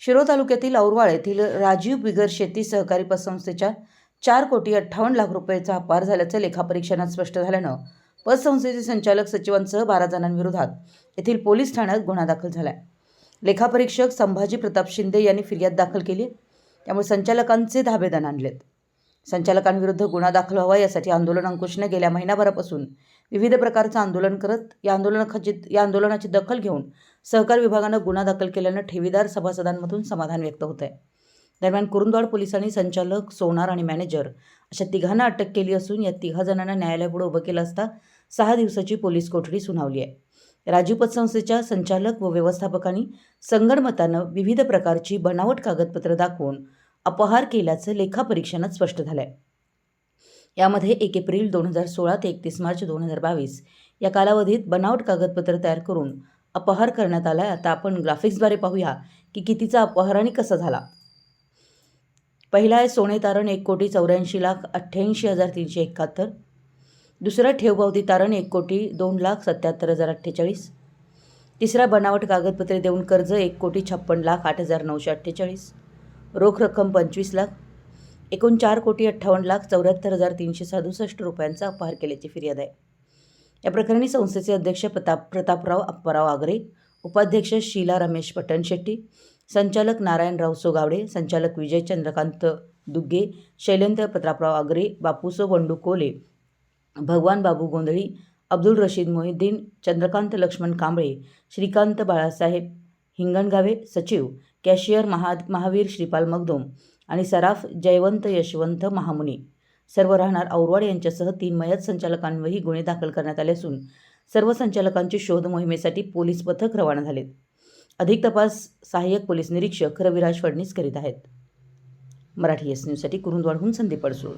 शिरो तालुक्यातील औरवाळ येथील राजीव बिगर शेती सहकारी पतसंस्थेच्या चार कोटी अठ्ठावन्न लाख रुपयाचा अपार झाल्याचं लेखापरीक्षणात स्पष्ट झाल्यानं पतसंस्थेचे संचालक सचिवांसह बारा जणांविरोधात येथील पोलीस ठाण्यात गुन्हा दाखल झाला आहे लेखापरीक्षक संभाजी प्रताप शिंदे यांनी फिर्याद दाखल केली त्यामुळे संचालकांचे धाबेदान आणलेत. संचालकांविरुद्ध गुन्हा दाखल व्हावा यासाठी आंदोलन अंकुशने गेल्या महिनाभरापासून विविध प्रकारचं आंदोलन करत या आंदोलनाची या आंदोलनाची दखल घेऊन सहकार विभागानं गुन्हा दाखल केल्यानं ठेवीदार सभासदांमधून समाधान व्यक्त होत आहे दरम्यान कुरुंदवाड पोलिसांनी संचालक सोनार आणि मॅनेजर अशा तिघांना अटक केली असून या तिघा जणांना न्यायालयापुढे उभं केलं असता सहा दिवसाची पोलीस कोठडी सुनावली आहे. राजीव पतसंस्थेच्या संचालक व व्यवस्थापकांनी संगणमतानं विविध प्रकारची बनावट कागदपत्रं दाखवून अपहार केल्याचं लेखापरीक्षणात स्पष्ट झालं आहे यामध्ये एक एप्रिल दोन हजार सोळा ते एकतीस मार्च दोन हजार बावीस या कालावधीत बनावट कागदपत्र तयार करून अपहार करण्यात आला आहे आता आपण ग्राफिक्सद्वारे पाहूया की कितीचा अपहार आणि कसा झाला. पहिला आहे सोने तारण एक कोटी चौऱ्याऐंशी लाख अठ्ठ्याऐंशी हजार तीनशे एकाहत्तर. दुसरा ठेवपावती तारण एक कोटी दोन लाख सत्याहत्तर हजार अठ्ठेचाळीस. तिसरा बनावट कागदपत्रे देऊन कर्ज एक कोटी छप्पन लाख आठ हजार नऊशे अठ्ठेचाळीस. रोख रक्कम पंचवीस लाख एकूण चार कोटी अठ्ठावन्न लाख चौऱ्याहत्तर हजार तीनशे सदुसष्ट रुपयांचा अपहार केल्याची फिर्याद आहे. या प्रकरणी संस्थेचे अध्यक्ष प्रताप प्रतापराव अप्पाराव आगरे उपाध्यक्ष शीला रमेश पटणशेट्टी संचालक नारायणराव सोगावडे संचालक विजय चंद्रकांत दुग्गे शैलेंद्र प्रतापराव आगरे बापूसो बंडू कोले भगवान बाबू गोंधळी अब्दुल रशीद मोहिद्दीन चंद्रकांत लक्ष्मण कांबळे श्रीकांत बाळासाहेब हिंगणगावे सचिव कॅशियर महा महावीर श्रीपाल मगदोम आणि सराफ जयवंत यशवंत महामुनी. सर्व राहणार औरवाड यांच्यासह तीन मयत संचालकांवरही गुन्हे दाखल करण्यात आले असून सर्व संचालकांची शोध मोहिमेसाठी पोलीस पथक रवाना झालेत. अधिक तपास सहाय्यक पोलीस निरीक्षक रविराज फडणीस करीत आहेत. मराठी एस न्यूजसाठी कुरुंदवाडहून संदीप अडसूळ.